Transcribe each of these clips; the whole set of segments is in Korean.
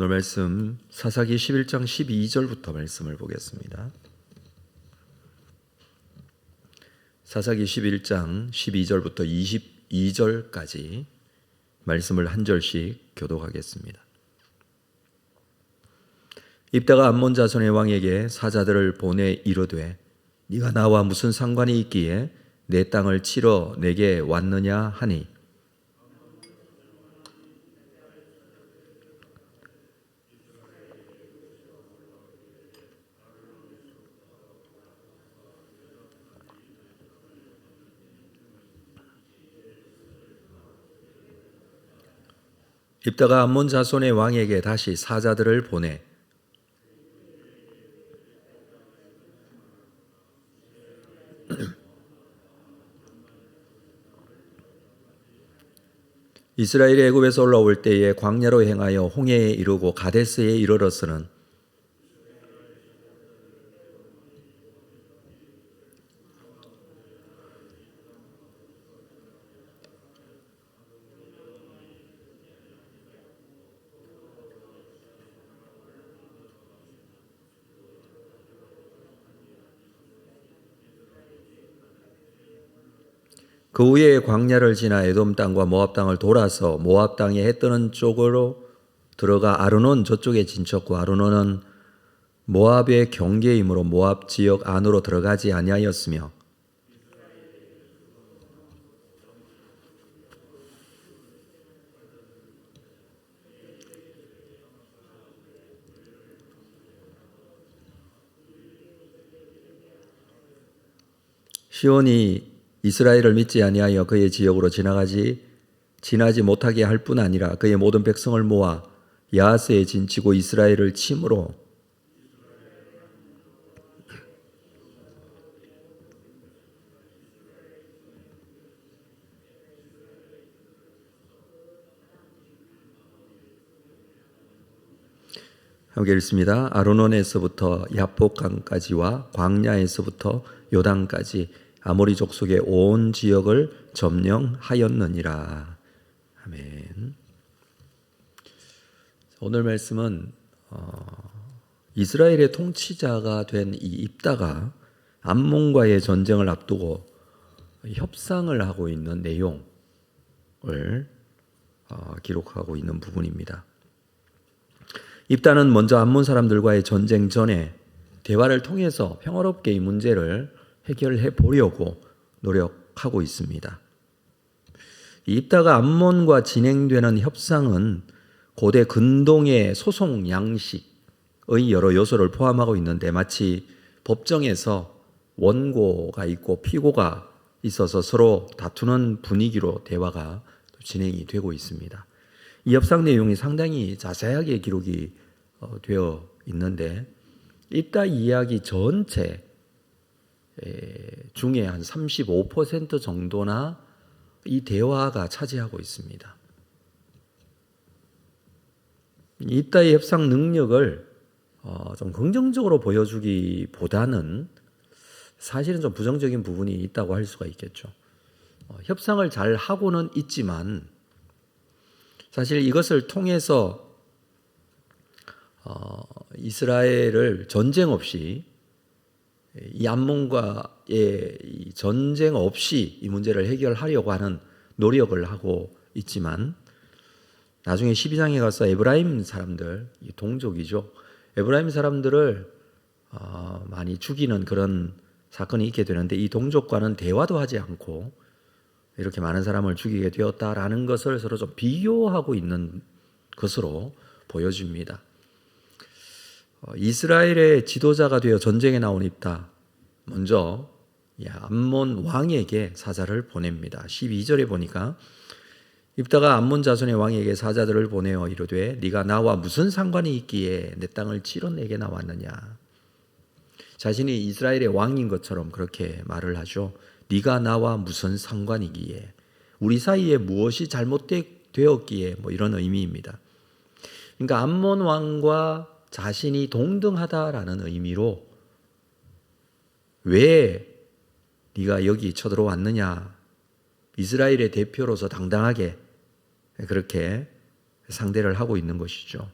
오늘 말씀 사사기 11장 12절부터 말씀을 보겠습니다. 사사기 11장 12절부터 22절까지 말씀을 한 절씩 교독하겠습니다. 입다가 암몬 자손의 왕에게 사자들을 보내 이르되 네가 나와 무슨 상관이 있기에 내 땅을 치러 내게 왔느냐 하니 입다가 암몬 자손의 왕에게 다시 사자들을 보내. 이스라엘이 애굽에서 올라올 때에 광야로 행하여 홍해에 이르고 가데스에 이르렀으는 그 후에 광야를 지나 에돔 땅과 모압 땅을 돌아서 모압 땅에 해 뜨는 쪽으로 들어가 아르논 저쪽에 진쳤고 아르논은 모압의 경계이므로 모압 지역 안으로 들어가지 아니하였으며 시온이 이스라엘을 믿지 아니하여 그의 지역으로 지나가지 지나지 못하게 할 뿐 아니라 그의 모든 백성을 모아 야하스에 진치고 이스라엘을 침으로 함께 읽습니다. 아르논에서부터 야복강까지와 광야에서부터 요단까지 아모리 족속의 온 지역을 점령하였느니라. 아멘. 오늘 말씀은 어, 이스라엘의 통치자가 된 이 입다가 암몬과의 전쟁을 앞두고 협상을 하고 있는 내용을 어, 기록하고 있는 부분입니다. 입다는 먼저 암몬 사람들과의 전쟁 전에 대화를 통해서 평화롭게 이 문제를 해결해 보려고 노력하고 있습니다. 입다가 암몬과 진행되는 협상은 고대 근동의 소송 양식의 여러 요소를 포함하고 있는데 마치 법정에서 원고가 있고 피고가 있어서 서로 다투는 분위기로 대화가 진행이 되고 있습니다. 이 협상 내용이 상당히 자세하게 기록이 어, 되어 있는데 입다 이야기 전체 중에 한 35% 정도나 이 대화가 차지하고 있습니다. 입다의 협상 능력을 어, 좀 긍정적으로 보여주기보다는 사실은 좀 부정적인 부분이 있다고 할 수가 있겠죠. 어, 협상을 잘 하고는 있지만 사실 이것을 통해서 어, 이스라엘을 전쟁 없이 이 암몬과의 이 전쟁 없이 이 문제를 해결하려고 하는 노력을 하고 있지만 나중에 12장에 가서 에브라임 사람들 동족이죠. 에브라임 사람들을 어, 많이 죽이는 그런 사건이 있게 되는데 이 동족과는 대화도 하지 않고 이렇게 많은 사람을 죽이게 되었다라는 것을 서로 좀 비교하고 있는 것으로 보여집니다. 어, 이스라엘의 지도자가 되어 전쟁에 나온 입다. 먼저 암몬 왕에게 사자를 보냅니다. 12절에 보니까 입다가 암몬 자손의 왕에게 사자들을 보내어 이르되 네가 나와 무슨 상관이 있기에 내 땅을 치러 내게 나왔느냐. 자신이 이스라엘의 왕인 것처럼 그렇게 말을 하죠. 네가 나와 무슨 상관이기에 우리 사이에 무엇이 잘못되었기에 뭐 이런 의미입니다. 그러니까 암몬 왕과 자신이 동등하다라는 의미로 왜 네가 여기 쳐들어왔느냐? 이스라엘의 대표로서 당당하게 그렇게 상대를 하고 있는 것이죠.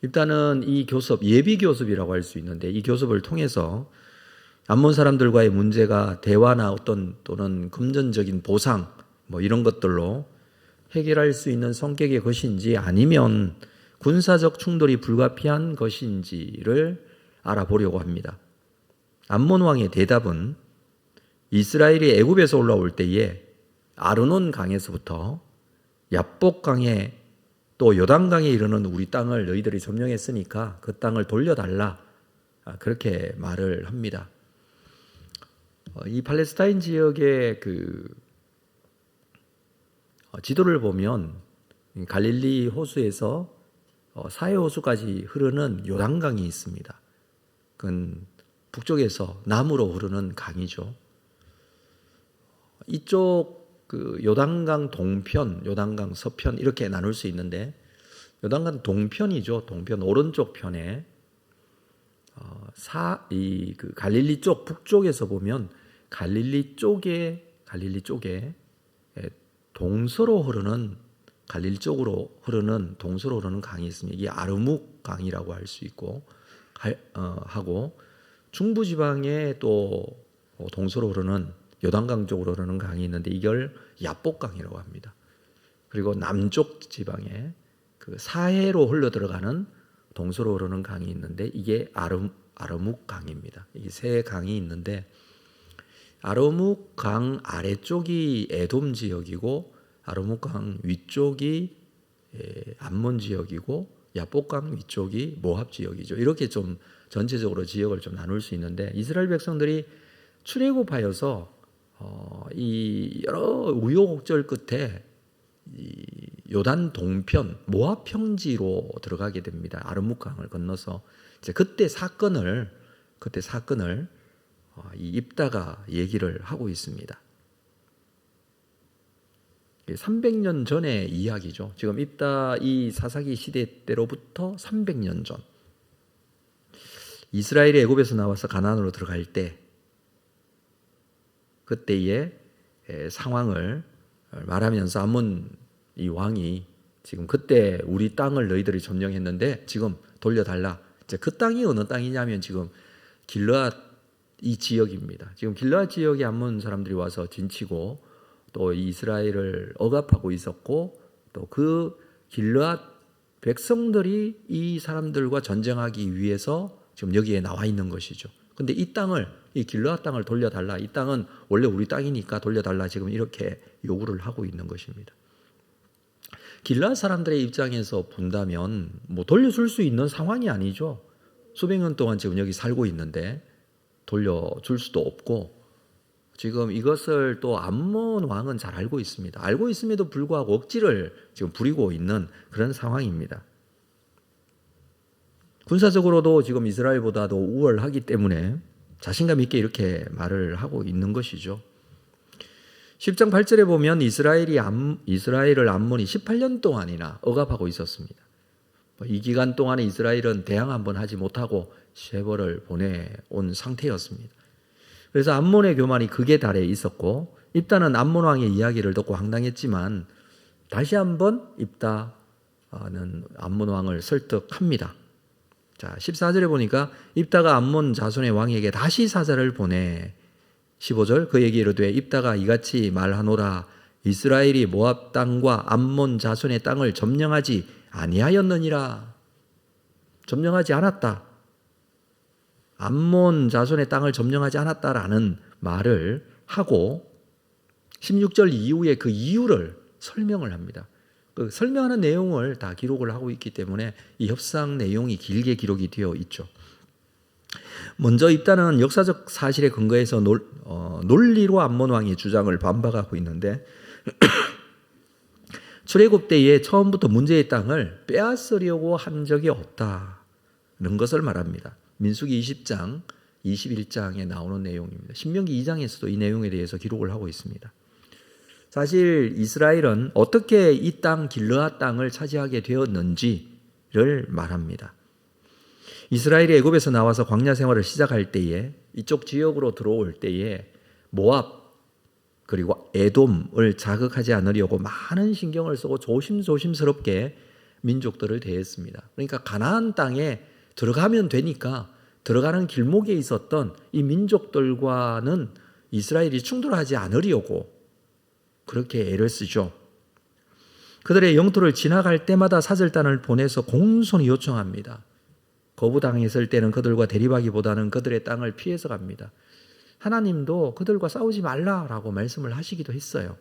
일단은 이 교섭 예비 교섭이라고 할 수 있는데 이 교섭을 통해서 암몬 사람들과의 문제가 대화나 어떤 또는 금전적인 보상 뭐 이런 것들로 해결할 수 있는 성격의 것인지 아니면 군사적 충돌이 불가피한 것인지를 알아보려고 합니다. 암몬 왕의 대답은 이스라엘이 애굽에서 올라올 때에 아르논 강에서부터 야복 강에 또 요단강에 이르는 우리 땅을 너희들이 점령했으니까 그 땅을 돌려달라 아, 그렇게 말을 합니다. 어, 이 팔레스타인 지역의 그 어, 지도를 보면 갈릴리 호수에서 어, 사해 호수까지 흐르는 요단강이 있습니다. 그건 북쪽에서 남으로 흐르는 강이죠. 이쪽 그 요단강 동편, 요단강 서편 이렇게 나눌 수 있는데 요단강 동편이죠. 동편 오른쪽 편에 어, 사이 그 갈릴리 쪽 북쪽에서 보면 갈릴리 쪽에 갈릴리 쪽에 예, 동서로 흐르는 갈릴리 쪽으로 흐르는 동서로 흐르는 강이 있습니다. 이게 아르묵 강이라고 할 수 있고 어, 하고 중부 지방에 또 동서로 흐르는 요단강 쪽으로 흐르는 강이 있는데 이걸 야복강이라고 합니다. 그리고 남쪽 지방에 그 사해로 흘러 들어가는 동서로 흐르는 강이 있는데 이게 아르 아르묵 강입니다. 이 세 강이 있는데 아르묵 강 아래쪽이 에돔 지역이고 아르묵 강 위쪽이 암몬 지역이고 야복강 위쪽이 모압 지역이죠. 이렇게 좀 전체적으로 지역을 좀 나눌 수 있는데 이스라엘 백성들이 출애굽하여서 어, 이 여러 우여곡절 끝에 이 요단 동편 모압 평지로 들어가게 됩니다. 아르묵강을 건너서 이제 그때 사건을 그때 사건을 어, 이 입다가 얘기를 하고 있습니다. 300년 전의 이야기죠. 지금 입다 이 사사기 시대 때로부터 300년 전 이스라엘이 애굽에서 나와서 가나안으로 들어갈 때 그때의 상황을 말하면서 아몬 이 왕이 지금 그때 우리 땅을 너희들이 점령했는데 지금 돌려달라. 이제 그 땅이 어느 땅이냐면 지금 길르앗 이 지역입니다. 지금 길르앗 지역에 암몬 사람들이 와서 진치고 또 이스라엘을 억압하고 있었고 또 그 길르앗 백성들이 이 사람들과 전쟁하기 위해서 지금 여기에 나와 있는 것이죠. 근데 이 땅을 이 길르앗 땅을 돌려달라. 이 땅은 원래 우리 땅이니까 돌려달라. 지금 이렇게 요구를 하고 있는 것입니다. 길르앗 사람들의 입장에서 본다면 뭐 돌려줄 수 있는 상황이 아니죠. 수백 년 동안 지금 여기 살고 있는데 돌려줄 수도 없고 지금 이것을 또 암몬 왕은 잘 알고 있습니다. 알고 있음에도 불구하고 억지를 지금 부리고 있는 그런 상황입니다. 군사적으로도 지금 이스라엘보다도 우월하기 때문에 자신감 있게 이렇게 말을 하고 있는 것이죠. 10장 8절에 보면 이스라엘이 암, 이스라엘을 암몬이 18년 동안이나 억압하고 있었습니다. 뭐이 기간 동안에 이스라엘은 대항 한번 하지 못하고 쉐벌을 보내온 상태였습니다. 그래서 암몬의 교만이 극에 달해 있었고 입다는 암몬 왕의 이야기를 듣고 황당했지만 다시 한번 입다는 암몬 왕을 설득합니다. 자, 14절에 보니까 입다가 암몬 자손의 왕에게 다시 사자를 보내 15절 그에게 이르되 입다가 이같이 말하노라 이스라엘이 모압 땅과 암몬 자손의 땅을 점령하지 아니하였느니라 점령하지 않았다. 암몬 자손의 땅을 점령하지 않았다라는 말을 하고 16절 이후에 그 이유를 설명을 합니다. 그 설명하는 내용을 다 기록을 하고 있기 때문에 이 협상 내용이 길게 기록이 되어 있죠. 먼저 입단은 역사적 사실에 근거해서 논, 어, 논리로 암몬 왕의 주장을 반박하고 있는데 출애굽 때에 처음부터 문제의 땅을 빼앗으려고 한 적이 없다는 것을 말합니다. 민수기 20장, 21장에 나오는 내용입니다. 신명기 2장에서도 이 내용에 대해서 기록을 하고 있습니다. 사실 이스라엘은 어떻게 이 땅 길르앗 땅을 차지하게 되었는지를 말합니다. 이스라엘이 애굽에서 나와서 광야 생활을 시작할 때에 이쪽 지역으로 들어올 때에 모압 그리고 에돔을 자극하지 않으려고 많은 신경을 쓰고 조심조심스럽게 민족들을 대했습니다. 그러니까 가나안 땅에 들어가면 되니까 들어가는 길목에 있었던 이 민족들과는 이스라엘이 충돌하지 않으려고 그렇게 애를 쓰죠. 그들의 영토를 지나갈 때마다 사절단을 보내서 공손히 요청합니다. 거부당했을 때는 그들과 대립하기보다는 그들의 땅을 피해서 갑니다. 하나님도 그들과 싸우지 말라라고 말씀을 하시기도 했어요.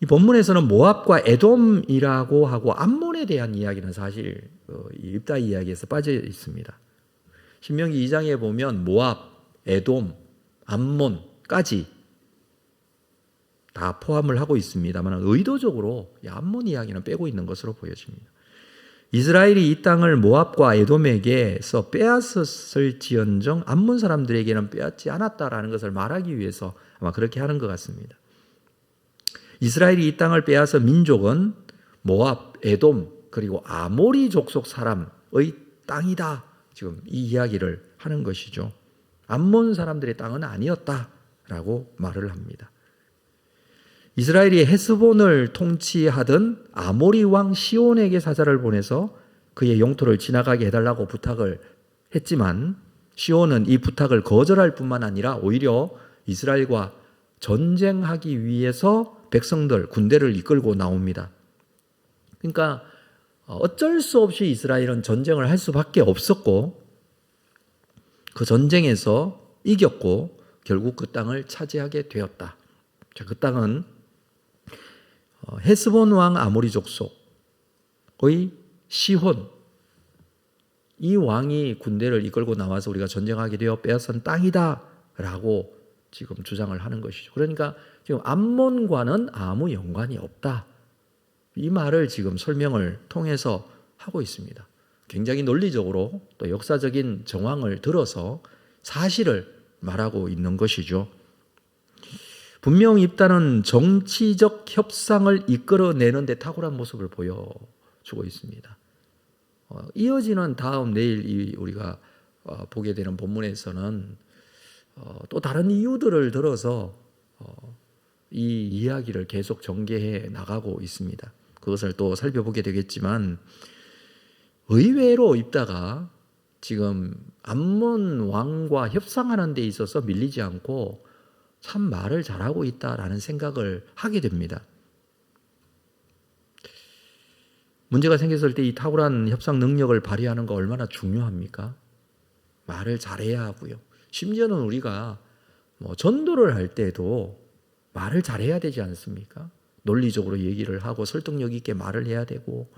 이 본문에서는 모압과 에돔이라고 하고 암몬에 대한 이야기는 사실 어, 이 입다 이야기에서 빠져 있습니다. 신명기 2장에 보면 모압, 에돔, 암몬까지 다 포함을 하고 있습니다만 의도적으로 이 암몬 이야기는 빼고 있는 것으로 보여집니다. 이스라엘이 이 땅을 모압과 에돔에게서 빼앗았을 지언정 암몬 사람들에게는 빼앗지 않았다라는 것을 말하기 위해서 아마 그렇게 하는 것 같습니다. 이스라엘이 이 땅을 빼앗은 민족은 모압, 에돔 그리고 아모리 족속 사람의 땅이다. 지금 이 이야기를 하는 것이죠. 암몬 사람들의 땅은 아니었다라고 말을 합니다. 이스라엘이 헤스본을 통치하던 아모리 왕 시온에게 사자를 보내서 그의 영토를 지나가게 해달라고 부탁을 했지만 시온은 이 부탁을 거절할 뿐만 아니라 오히려 이스라엘과 전쟁하기 위해서 백성들 군대를 이끌고 나옵니다. 그러니까 어쩔 수 없이 이스라엘은 전쟁을 할 수밖에 없었고 그 전쟁에서 이겼고 결국 그 땅을 차지하게 되었다. 자, 그 땅은 어, 헤스본 왕 아모리 족속의 시혼 이 왕이 군대를 이끌고 나와서 우리가 전쟁하게 되어 빼앗은 땅이다라고 지금 주장을 하는 것이죠. 그러니까 지금 암몬과는 아무 연관이 없다. 이 말을 지금 설명을 통해서 하고 있습니다. 굉장히 논리적으로 또 역사적인 정황을 들어서 사실을 말하고 있는 것이죠. 분명 입단은 정치적 협상을 이끌어내는데 탁월한 모습을 보여주고 있습니다. 어, 이어지는 다음 내일 우리가 어, 보게 되는 본문에서는 어, 또 다른 이유들을 들어서 이 이야기를 계속 전개해 나가고 있습니다. 그것을 또 살펴보게 되겠지만 의외로 입다가 지금 암몬 왕과 협상하는 데 있어서 밀리지 않고 참 말을 잘하고 있다라는 생각을 하게 됩니다. 문제가 생겼을 때 이 탁월한 협상 능력을 발휘하는 거 얼마나 중요합니까? 말을 잘해야 하고요. 심지어는 우리가 뭐 전도를 할 때도 말을 잘해야 되지 않습니까? 논리적으로 얘기를 하고 설득력 있게 말을 해야 되고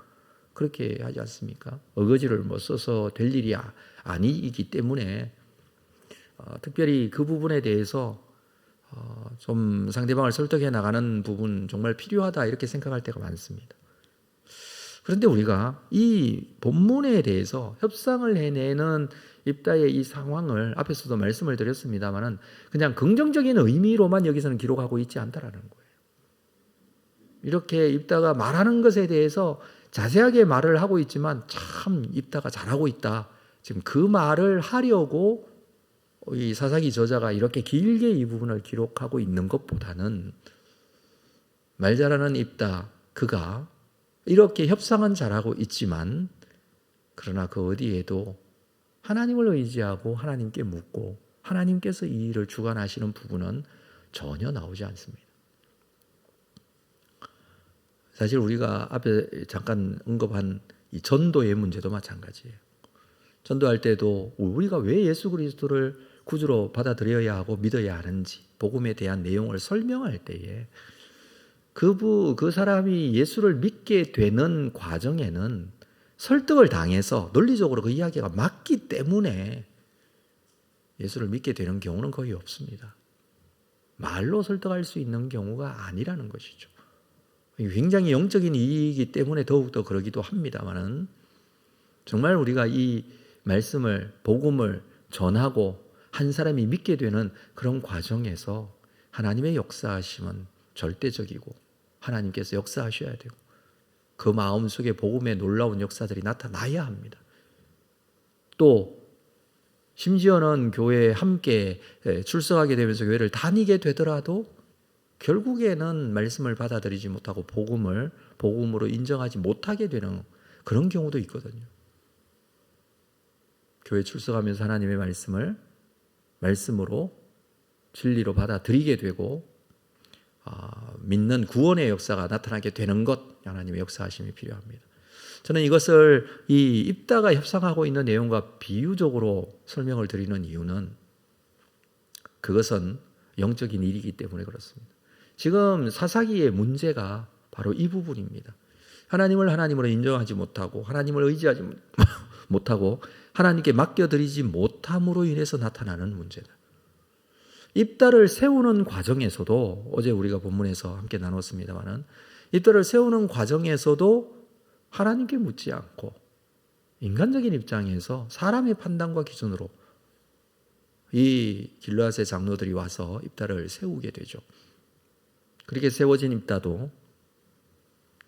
그렇게 하지 않습니까? 어거지를 뭐 써서 될 일이 아, 아니기 때문에 어, 특별히 그 부분에 대해서 어, 좀 상대방을 설득해 나가는 부분 정말 필요하다 이렇게 생각할 때가 많습니다. 그런데 우리가 이 본문에 대해서 협상을 해내는 입다의 이 상황을 앞에서도 말씀을 드렸습니다만은 그냥 긍정적인 의미로만 여기서는 기록하고 있지 않다라는 거예요. 이렇게 입다가 말하는 것에 대해서 자세하게 말을 하고 있지만 참 입다가 잘하고 있다. 지금 그 말을 하려고 이 사사기 저자가 이렇게 길게 이 부분을 기록하고 있는 것보다는 말 잘하는 입다 그가 이렇게 협상은 잘하고 있지만 그러나 그 어디에도 하나님을 의지하고 하나님께 묻고 하나님께서 이 일을 주관하시는 부분은 전혀 나오지 않습니다. 사실 우리가 앞에 잠깐 언급한 이 전도의 문제도 마찬가지예요. 전도할 때도 우리가 왜 예수 그리스도를 구주로 받아들여야 하고 믿어야 하는지 복음에 대한 내용을 설명할 때에 그부 그 사람이 예수를 믿게 되는 과정에는 설득을 당해서 논리적으로 그 이야기가 맞기 때문에 예수를 믿게 되는 경우는 거의 없습니다. 말로 설득할 수 있는 경우가 아니라는 것이죠. 굉장히 영적인 이익이기 때문에 더욱더 그러기도 합니다만은 정말 우리가 이 말씀을 복음을 전하고 한 사람이 믿게 되는 그런 과정에서 하나님의 역사하심은 절대적이고 하나님께서 역사하셔야 되고 그 마음 속에 복음의 놀라운 역사들이 나타나야 합니다. 또 심지어는 교회에 함께 출석하게 되면서 교회를 다니게 되더라도 결국에는 말씀을 받아들이지 못하고 복음을 복음으로 인정하지 못하게 되는 그런 경우도 있거든요. 교회 출석하면서 하나님의 말씀을 말씀으로 진리로 받아들이게 되고 아, 믿는 구원의 역사가 나타나게 되는 것 하나님의 역사하심이 필요합니다. 저는 이것을 이 입다가 협상하고 있는 내용과 비유적으로 설명을 드리는 이유는 그것은 영적인 일이기 때문에 그렇습니다. 지금 사사기의 문제가 바로 이 부분입니다. 하나님을 하나님으로 인정하지 못하고 하나님을 의지하지 못하고 하나님께 맡겨드리지 못함으로 인해서 나타나는 문제다. 입다를 세우는 과정에서도 어제 우리가 본문에서 함께 나눴습니다만은 입다를 세우는 과정에서도 하나님께 묻지 않고 인간적인 입장에서 사람의 판단과 기준으로 이 길르앗의 장로들이 와서 입다를 세우게 되죠. 그렇게 세워진 입다도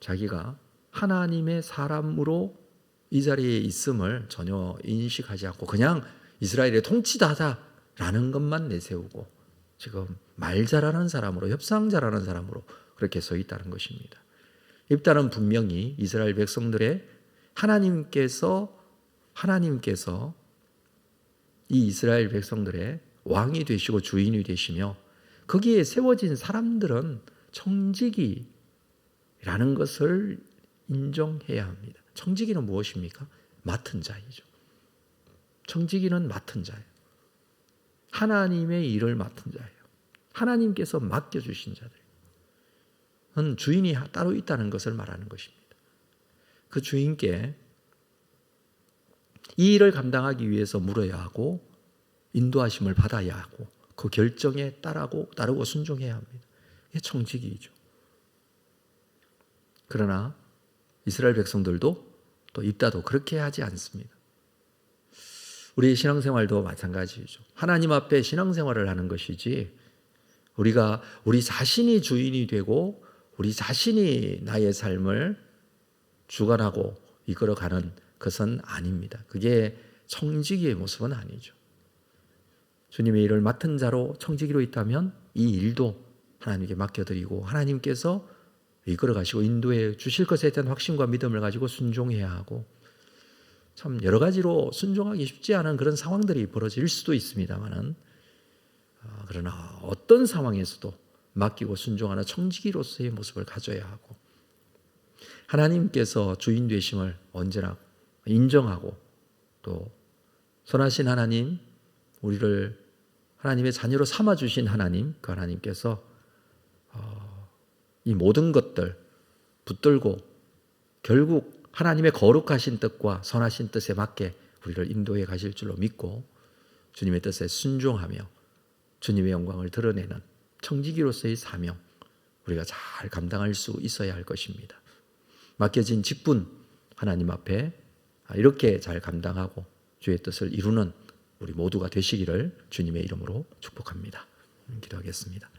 자기가 하나님의 사람으로 이 자리에 있음을 전혀 인식하지 않고 그냥 이스라엘의 통치자다 라는 것만 내세우고 지금 말 잘하는 사람으로 협상 잘하는 사람으로 그렇게 서 있다는 것입니다. 입다는 분명히 이스라엘 백성들의 하나님께서 하나님께서 이 이스라엘 백성들의 왕이 되시고 주인이 되시며 거기에 세워진 사람들은 청지기라는 것을 인정해야 합니다. 청지기는 무엇입니까? 맡은 자이죠. 청지기는 맡은 자예요. 하나님의 일을 맡은 자예요. 하나님께서 맡겨주신 자들. 주인이 따로 있다는 것을 말하는 것입니다. 그 주인께 이 일을 감당하기 위해서 물어야 하고 인도하심을 받아야 하고 그 결정에 따르고 따르고 순종해야 합니다. 이게 청지기이죠. 그러나 이스라엘 백성들도 또 입다도 그렇게 하지 않습니다. 우리 신앙생활도 마찬가지죠. 하나님 앞에 신앙생활을 하는 것이지 우리가 우리 자신이 주인이 되고 우리 자신이 나의 삶을 주관하고 이끌어가는 것은 아닙니다. 그게 청지기의 모습은 아니죠. 주님의 일을 맡은 자로 청지기로 있다면 이 일도 하나님께 맡겨드리고 하나님께서 이끌어 가시고 인도해 주실 것에 대한 확신과 믿음을 가지고 순종해야 하고 참 여러 가지로 순종하기 쉽지 않은 그런 상황들이 벌어질 수도 있습니다만은 아, 그러나 어떤 상황에서도 맡기고 순종하는 청지기로서의 모습을 가져야 하고 하나님께서 주인 되심을 언제나 인정하고 또 선하신 하나님 우리를 하나님의 자녀로 삼아 주신 하나님 그 하나님께서 어, 이 모든 것들 붙들고 결국 하나님의 거룩하신 뜻과 선하신 뜻에 맞게 우리를 인도해 가실 줄로 믿고 주님의 뜻에 순종하며 주님의 영광을 드러내는 청지기로서의 사명 우리가 잘 감당할 수 있어야 할 것입니다. 맡겨진 직분 하나님 앞에 이렇게 잘 감당하고 주의 뜻을 이루는 우리 모두가 되시기를 주님의 이름으로 축복합니다. 기도하겠습니다.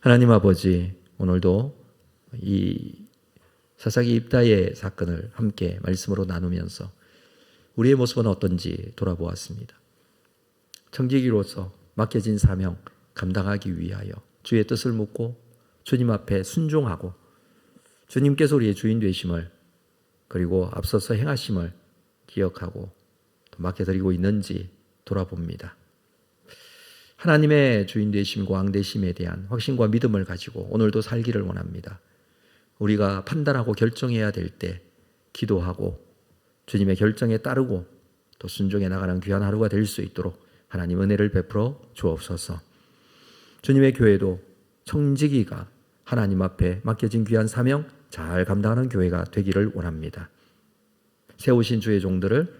하나님 아버지 오늘도 이 사사기 입다의 사건을 함께 말씀으로 나누면서 우리의 모습은 어떤지 돌아보았습니다. 청지기로서 맡겨진 사명 감당하기 위하여 주의 뜻을 묻고 주님 앞에 순종하고 주님께서 우리의 주인 되심을 그리고 앞서서 행하심을 기억하고 또 맡겨드리고 있는지 돌아봅니다. 하나님의 주인 되심과 왕 되심에 대한 확신과 믿음을 가지고 오늘도 살기를 원합니다. 우리가 판단하고 결정해야 될 때 기도하고 주님의 결정에 따르고 또 순종해 나가는 귀한 하루가 될 수 있도록 하나님 은혜를 베풀어 주옵소서. 주님의 교회도 청지기가 하나님 앞에 맡겨진 귀한 사명 잘 감당하는 교회가 되기를 원합니다. 세우신 주의 종들을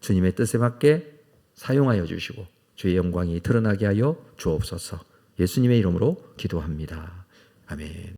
주님의 뜻에 맞게 사용하여 주시고 주의 영광이 드러나게 하여 주옵소서. 예수님의 이름으로 기도합니다. 아멘.